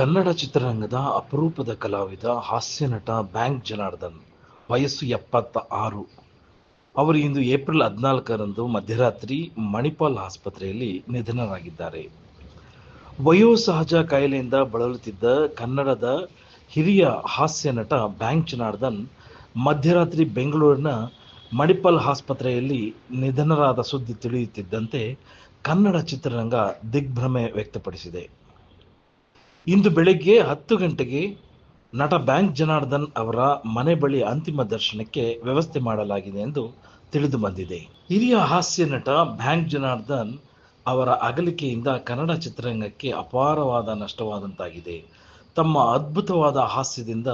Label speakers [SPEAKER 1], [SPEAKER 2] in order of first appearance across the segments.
[SPEAKER 1] ಕನ್ನಡ ಚಿತ್ರರಂಗದ ಅಪರೂಪದ ಕಲಾವಿದ, ಹಾಸ್ಯ ನಟ ಬ್ಯಾಂಕ್ ಜನಾರ್ದನ್, ವಯಸ್ಸು ಎಪ್ಪತ್ತ ಆರು ಅವರು ಇಂದು ಏಪ್ರಿಲ್ ಹದಿನಾಲ್ಕರಂದು ಮಧ್ಯರಾತ್ರಿ ಮಣಿಪಾಲ್ ಆಸ್ಪತ್ರೆಯಲ್ಲಿ ನಿಧನರಾಗಿದ್ದಾರೆ. ವಯೋಸಹಜ ಕಾಯಿಲೆಯಿಂದ ಬಳಲುತ್ತಿದ್ದ ಕನ್ನಡದ ಹಿರಿಯ ಹಾಸ್ಯ ನಟ ಬ್ಯಾಂಕ್ ಜನಾರ್ದನ್ ಮಧ್ಯರಾತ್ರಿ ಬೆಂಗಳೂರಿನ ಮಣಿಪಾಲ್ ಆಸ್ಪತ್ರೆಯಲ್ಲಿ ನಿಧನರಾದ ಸುದ್ದಿ ತಿಳಿಯುತ್ತಿದ್ದಂತೆ ಕನ್ನಡ ಚಿತ್ರರಂಗ ದಿಗ್ಭ್ರಮೆ ವ್ಯಕ್ತಪಡಿಸಿದೆ. ಇಂದು ಬೆಳಗ್ಗೆ ಹತ್ತು ಗಂಟೆಗೆ ನಟ ಬ್ಯಾಂಕ್ ಜನಾರ್ದನ್ ಅವರ ಮನೆ ಬಳಿ ಅಂತಿಮ ದರ್ಶನಕ್ಕೆ ವ್ಯವಸ್ಥೆ ಮಾಡಲಾಗಿದೆ ಎಂದು ತಿಳಿದು ಬಂದಿದೆ. ಹಿರಿಯ ಹಾಸ್ಯ ನಟ ಬ್ಯಾಂಕ್ ಜನಾರ್ದನ್ ಅವರ ಅಗಲಿಕೆಯಿಂದ ಕನ್ನಡ ಚಿತ್ರರಂಗಕ್ಕೆ ಅಪಾರವಾದ ನಷ್ಟವಾದಂತಾಗಿದೆ. ತಮ್ಮ ಅದ್ಭುತವಾದ ಹಾಸ್ಯದಿಂದ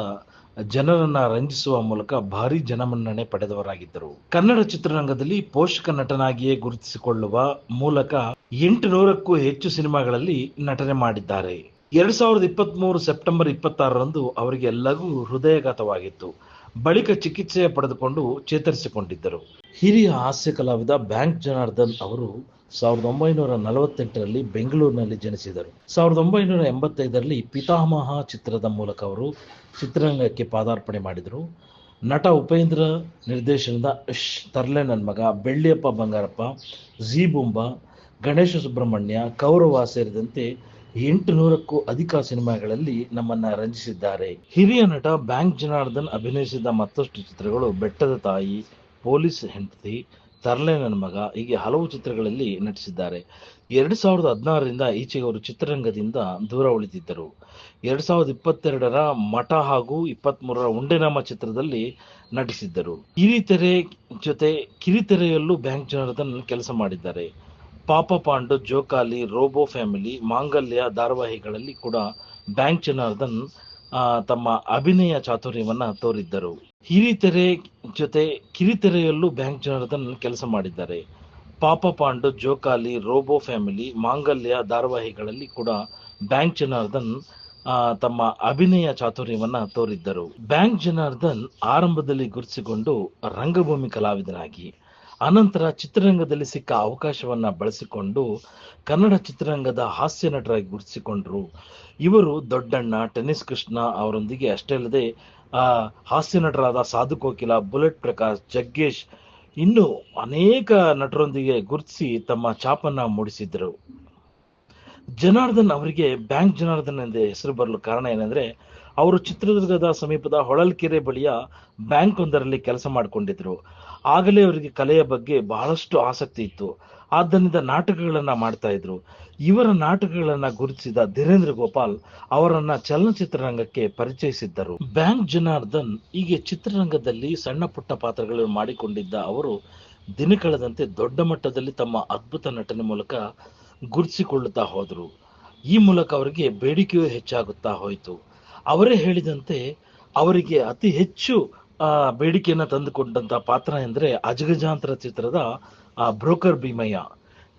[SPEAKER 1] ಜನರನ್ನ ರಂಜಿಸುವ ಮೂಲಕ ಭಾರಿ ಜನಮನ್ನಣೆ ಪಡೆದವರಾಗಿದ್ದರು. ಕನ್ನಡ ಚಿತ್ರರಂಗದಲ್ಲಿ ಪೋಷಕ ನಟನಾಗಿಯೇ ಗುರುತಿಸಿಕೊಳ್ಳುವ ಮೂಲಕ ಎಂಟು ನೂರಕ್ಕೂ ಹೆಚ್ಚು ಸಿನಿಮಾಗಳಲ್ಲಿ ನಟನೆ ಮಾಡಿದ್ದಾರೆ. ಎರಡ್ ಸಾವಿರದ ಇಪ್ಪತ್ತ್ ಮೂರು ಸೆಪ್ಟೆಂಬರ್ ಇಪ್ಪತ್ತಾರರಂದು ಅವರಿಗೆ ಲಘು ಹೃದಯಘಾತವಾಗಿತ್ತು. ಬಳಿಕ ಚಿಕಿತ್ಸೆ ಪಡೆದುಕೊಂಡು ಚೇತರಿಸಿಕೊಂಡಿದ್ದರು. ಹಿರಿಯ ಹಾಸ್ಯ ಕಲಾವಿದ ಬ್ಯಾಂಕ್ ಜನಾರ್ದನ್ ಅವರು ಸಾವಿರದ ಒಂಬೈನೂರ ನಲವತ್ತೆಂಟರಲ್ಲಿ ಬೆಂಗಳೂರಿನಲ್ಲಿ ಜನಿಸಿದರು. ಸಾವಿರದ ಒಂಬೈನೂರ ಎಂಬತ್ತೈದರಲ್ಲಿ ಪಿತಾಮಹ ಚಿತ್ರದ ಮೂಲಕ ಅವರು ಚಿತ್ರರಂಗಕ್ಕೆ ಪಾದಾರ್ಪಣೆ ಮಾಡಿದರು. ನಟ ಉಪೇಂದ್ರ ನಿರ್ದೇಶನದ ಶ್ ತರ್ಲೆ ನನ್ನ ಮಗ, ಬೆಳ್ಳಿಯಪ್ಪ ಬಂಗಾರಪ್ಪ ಜಿ ಬುಂಬ, ಗಣೇಶ ಸುಬ್ರಹ್ಮಣ್ಯ, ಕೌರವ ಸೇರಿದಂತೆ ಎಂಟು ನೂರಕ್ಕೂ ಅಧಿಕ ಸಿನಿಮಾಗಳಲ್ಲಿ ನಮ್ಮನ್ನ ರಂಜಿಸಿದ್ದಾರೆ. ಹಿರಿಯ ನಟ ಬ್ಯಾಂಕ್ ಜನಾರ್ದನ್ ಅಭಿನಯಿಸಿದ ಮತ್ತಷ್ಟು ಚಿತ್ರಗಳು ಬೆಟ್ಟದ ತಾಯಿ, ಪೊಲೀಸ್ ಹೆಂಡತಿ, ತರಲೆ ನನ್ನ ಮಗ, ಹೀಗೆ ಹಲವು ಚಿತ್ರಗಳಲ್ಲಿ ನಟಿಸಿದ್ದಾರೆ. ಎರಡು ಸಾವಿರದ ಹದಿನಾರರಿಂದ ಈಚೆಗೆ ಅವರು ಚಿತ್ರರಂಗದಿಂದ ದೂರ ಉಳಿದಿದ್ದರು. ಎರಡು ಸಾವಿರದ ಇಪ್ಪತ್ತೆರಡರ ಮಠ ಹಾಗೂ ಇಪ್ಪತ್ತ್ಮೂರರ ಉಂಡೆನಾಮ ಚಿತ್ರದಲ್ಲಿ ನಟಿಸಿದ್ದರು. ಕಿರಿತೆರೆ ಜೊತೆ ಕಿರಿತೆರೆಯಲ್ಲೂ ಬ್ಯಾಂಕ್ ಜನಾರ್ದನ್ ಕೆಲಸ ಮಾಡಿದ್ದಾರೆ. ಪಾಪ ಪಾಂಡು ಜೋಕಾಲಿ, ರೋಬೋ ಫ್ಯಾಮಿಲಿ, ಮಾಂಗಲ್ಯ ಧಾರಾವಾಹಿಗಳಲ್ಲಿ ಕೂಡ ಬ್ಯಾಂಕ್ ಜನಾರ್ದನ್ ತಮ್ಮ ಅಭಿನಯ ಚಾತುರ್ಯವನ್ನು ತೋರಿದ್ದರು. ಹಿರಿತೆರೆ ಜೊತೆ ಕಿರಿತೆರೆಯಲ್ಲೂ ಬ್ಯಾಂಕ್ ಜನಾರ್ದನ್ ಕೆಲಸ ಮಾಡಿದ್ದಾರೆ. ಪಾಪ ಪಾಂಡು ಜೋಕಾಲಿ, ರೋಬೋ ಫ್ಯಾಮಿಲಿ, ಮಾಂಗಲ್ಯ ಧಾರಾವಾಹಿಗಳಲ್ಲಿ ಕೂಡ ಬ್ಯಾಂಕ್ ಜನಾರ್ದನ್ ತಮ್ಮ ಅಭಿನಯ ಚಾತುರ್ಯವನ್ನು ತೋರಿದ್ದರು. ಬ್ಯಾಂಕ್ ಜನಾರ್ದನ್ ಆರಂಭದಲ್ಲಿ ಗುರುತಿಸಿಕೊಂಡು ರಂಗಭೂಮಿ ಕಲಾವಿದನಾಗಿ ಅನಂತರ ಚಿತ್ರರಂಗದಲ್ಲಿ ಸಿಕ್ಕ ಅವಕಾಶವನ್ನ ಬಳಸಿಕೊಂಡು ಕನ್ನಡ ಚಿತ್ರರಂಗದ ಹಾಸ್ಯ ನಟರಾಗಿ ಗುರುತಿಸಿಕೊಂಡ್ರು. ಇವರು ದೊಡ್ಡಣ್ಣ ಟೆನಿಸ್ ಕೃಷ್ಣ ಅವರೊಂದಿಗೆ ಅಷ್ಟೇ ಅಲ್ಲದೆ, ಆ, ಹಾಸ್ಯ ನಟರಾದ ಸಾಧು ಕೋಕಿಲ, ಬುಲೆಟ್ ಪ್ರಕಾಶ್, ಜಗ್ಗೇಶ್ ಇನ್ನು ಅನೇಕ ನಟರೊಂದಿಗೆ ಗುರುತಿಸಿ ತಮ್ಮ ಛಾಪನ್ನ ಮೂಡಿಸಿದ್ರು ಜನಾರ್ದನ್ ಅವರಿಗೆ ಬ್ಯಾಂಕ್ ಜನಾರ್ದನ್ ಎಂದೇ ಹೆಸರು ಬರಲು ಕಾರಣ ಏನಂದ್ರೆ ಅವರು ಚಿತ್ರದುರ್ಗದ ಸಮೀಪದ ಹೊಳಲ್ಕೆರೆ ಬಳಿಯ ಬ್ಯಾಂಕ್ ಒಂದರಲ್ಲಿ ಕೆಲಸ ಮಾಡಿಕೊಂಡಿದ್ರು. ಆಗಲೇ ಅವರಿಗೆ ಕಲೆಯ ಬಗ್ಗೆ ಬಹಳಷ್ಟು ಆಸಕ್ತಿ ಇತ್ತು. ಆದ್ದರಿಂದ ನಾಟಕಗಳನ್ನ ಮಾಡ್ತಾ ಇದ್ರು. ಇವರ ನಾಟಕಗಳನ್ನ ಗುರುತಿಸಿದ ಧೀರೇಂದ್ರ ಗೋಪಾಲ್ ಅವರನ್ನ ಚಲನಚಿತ್ರರಂಗಕ್ಕೆ ಪರಿಚಯಿಸಿದ್ದರು. ಬ್ಯಾಂಕ್ ಜನಾರ್ದನ್ ಹೀಗೆ ಚಿತ್ರರಂಗದಲ್ಲಿ ಸಣ್ಣ ಪುಟ್ಟ ಪಾತ್ರಗಳನ್ನು ಮಾಡಿಕೊಂಡಿದ್ದ ಅವರು ದಿನ ಕಳೆದಂತೆ ದೊಡ್ಡ ಮಟ್ಟದಲ್ಲಿ ತಮ್ಮ ಅದ್ಭುತ ನಟನೆ ಮೂಲಕ ಗುರುತಿಸಿಕೊಳ್ಳುತ್ತಾ ಹೋದರು. ಈ ಮೂಲಕ ಅವರಿಗೆ ಬೇಡಿಕೆಯೂ ಹೆಚ್ಚಾಗುತ್ತಾ ಹೋಯಿತು. ಅವರೇ ಹೇಳಿದಂತೆ ಅವರಿಗೆ ಅತಿ ಹೆಚ್ಚು ಆ, ಬೇಡಿಕೆಯನ್ನ ತಂದುಕೊಂಡಂತ ಪಾತ್ರ ಎಂದ್ರೆ ಅಜಗಜಾಂತರ ಚಿತ್ರದ ಆ, ಬ್ರೋಕರ್ ಭೀಮಯ್ಯ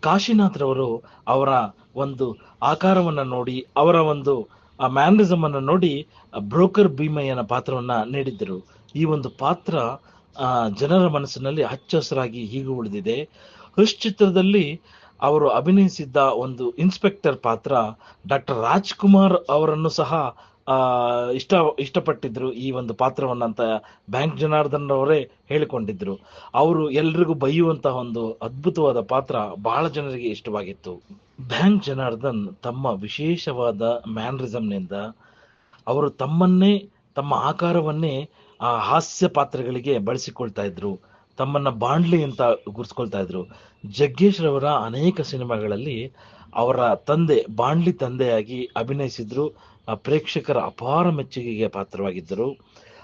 [SPEAKER 1] ಕಾಶಿನಾಥ್ ರವರು ಅವರ ಒಂದು ಆಕಾರವನ್ನ ನೋಡಿ ಅವರ ಒಂದು ಮ್ಯಾನರಿಸಮ್ ಅನ್ನ ನೋಡಿ ಬ್ರೋಕರ್ ಭೀಮಯ್ಯನ ಪಾತ್ರವನ್ನ ನೀಡಿದ್ದರು. ಈ ಒಂದು ಪಾತ್ರ ಜನರ ಮನಸ್ಸಿನಲ್ಲಿ ಹಚ್ಚ ಹಸಿರಾಗಿ ಹೀಗೆ ಉಳಿದಿದೆ. ಹುಷ್ ಚಿತ್ರದಲ್ಲಿ ಅವರು ಅಭಿನಯಿಸಿದ್ದ ಒಂದು ಇನ್ಸ್ಪೆಕ್ಟರ್ ಪಾತ್ರ ಡಾಕ್ಟರ್ ರಾಜ್ಕುಮಾರ್ ಅವರನ್ನು ಸಹ ಇಷ್ಟ, ಇಷ್ಟಪಟ್ಟಿದ್ರು ಈ ಒಂದು ಪಾತ್ರವನ್ನಂತ ಬ್ಯಾಂಕ್ ಜನಾರ್ದನ್ ಅವರೇ ಹೇಳಿಕೊಂಡಿದ್ರು. ಅವರು ಎಲ್ರಿಗೂ ಬೈಯುವಂತಹ ಒಂದು ಅದ್ಭುತವಾದ ಪಾತ್ರ ಬಹಳ ಜನರಿಗೆ ಇಷ್ಟವಾಗಿತ್ತು. ಬ್ಯಾಂಕ್ ಜನಾರ್ದನ್ ತಮ್ಮ ವಿಶೇಷವಾದ ಮ್ಯಾನರಿಸಮ್ನಿಂದ ಅವರು ತಮ್ಮನ್ನೇ, ತಮ್ಮ ಆಕಾರವನ್ನೇ ಆ ಹಾಸ್ಯ ಪಾತ್ರಗಳಿಗೆ ಬಳಸಿಕೊಳ್ತಾ ಇದ್ರು. ತಮ್ಮನ್ನ ಬಾಂಡ್ಲಿ ಅಂತ ಗುರ್ಸ್ಕೊಳ್ತಾ ಇದ್ರು. ಜಗ್ಗೇಶ್ ರವರ ಅನೇಕ ಸಿನಿಮಾಗಳಲ್ಲಿ ಅವರ ತಂದೆ, ಬಾಂಡ್ಲಿ ತಂದೆಯಾಗಿ ಅಭಿನಯಿಸಿದ್ರು. ಆ ಪ್ರೇಕ್ಷಕರ ಅಪಾರ ಮೆಚ್ಚುಗೆಗೆ ಪಾತ್ರವಾಗಿದ್ದರು.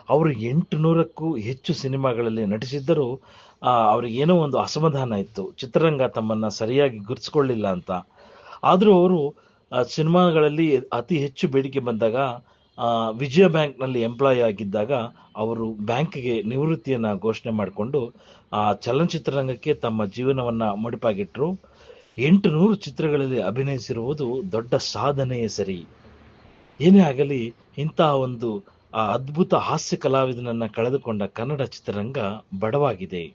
[SPEAKER 1] ಅವರು ಎಂಟು ನೂರಕ್ಕೂ ಹೆಚ್ಚು ಸಿನಿಮಾಗಳಲ್ಲಿ ನಟಿಸಿದ್ದರೂ. ಆ, ಅವ್ರಿಗೆ ಏನೋ ಒಂದು ಅಸಮಾಧಾನ ಇತ್ತು. ಚಿತ್ರರಂಗ ತಮ್ಮನ್ನ ಸರಿಯಾಗಿ ಗುರುತಿಸ್ಕೊಳ್ಳಿಲ್ಲ ಅಂತ. ಆದರೂ ಅವರು ಸಿನಿಮಾಗಳಲ್ಲಿ ಅತಿ ಹೆಚ್ಚು ಬೇಡಿಕೆ ಬಂದಾಗ ವಿಜಯ ಬ್ಯಾಂಕ್ನಲ್ಲಿ ಎಂಪ್ಲಾಯ್ ಆಗಿದ್ದಾಗ ಅವರು ಬ್ಯಾಂಕ್ಗೆ ನಿವೃತ್ತಿಯನ್ನ ಘೋಷಣೆ ಮಾಡಿಕೊಂಡು ಆ ಚಲನಚಿತ್ರರಂಗಕ್ಕೆ ತಮ್ಮ ಜೀವನವನ್ನ ಮುಡಿಪಾಗಿಟ್ಟರು ಎಂಟು ನೂರು ಚಿತ್ರಗಳಲ್ಲಿ ಅಭಿನಯಿಸಿರುವುದು ದೊಡ್ಡ ಸಾಧನೆಯೇ ಸರಿ. ಏನೇ ಆಗಲಿ ಇಂತಹ ಒಂದು, ಆ ಅದ್ಭುತ ಹಾಸ್ಯ ಕಲಾವಿದನನ್ನ ಕಳೆದುಕೊಂಡ ಕನ್ನಡ ಚಿತ್ರರಂಗ ಬಡವಾಗಿದೆ.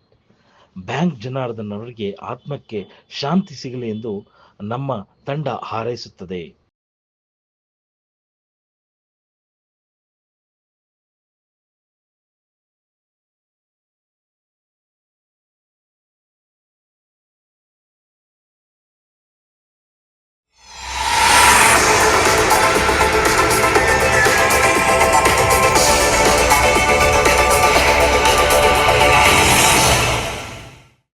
[SPEAKER 1] ಬ್ಯಾಂಕ್ ಜನಾರ್ದನ್ ಅವರಿಗೆ ಆತ್ಮಕ್ಕೆ ಶಾಂತಿ ಸಿಗಲಿ ಎಂದು ನಮ್ಮ ತಂಡ ಹಾರೈಸುತ್ತದೆ.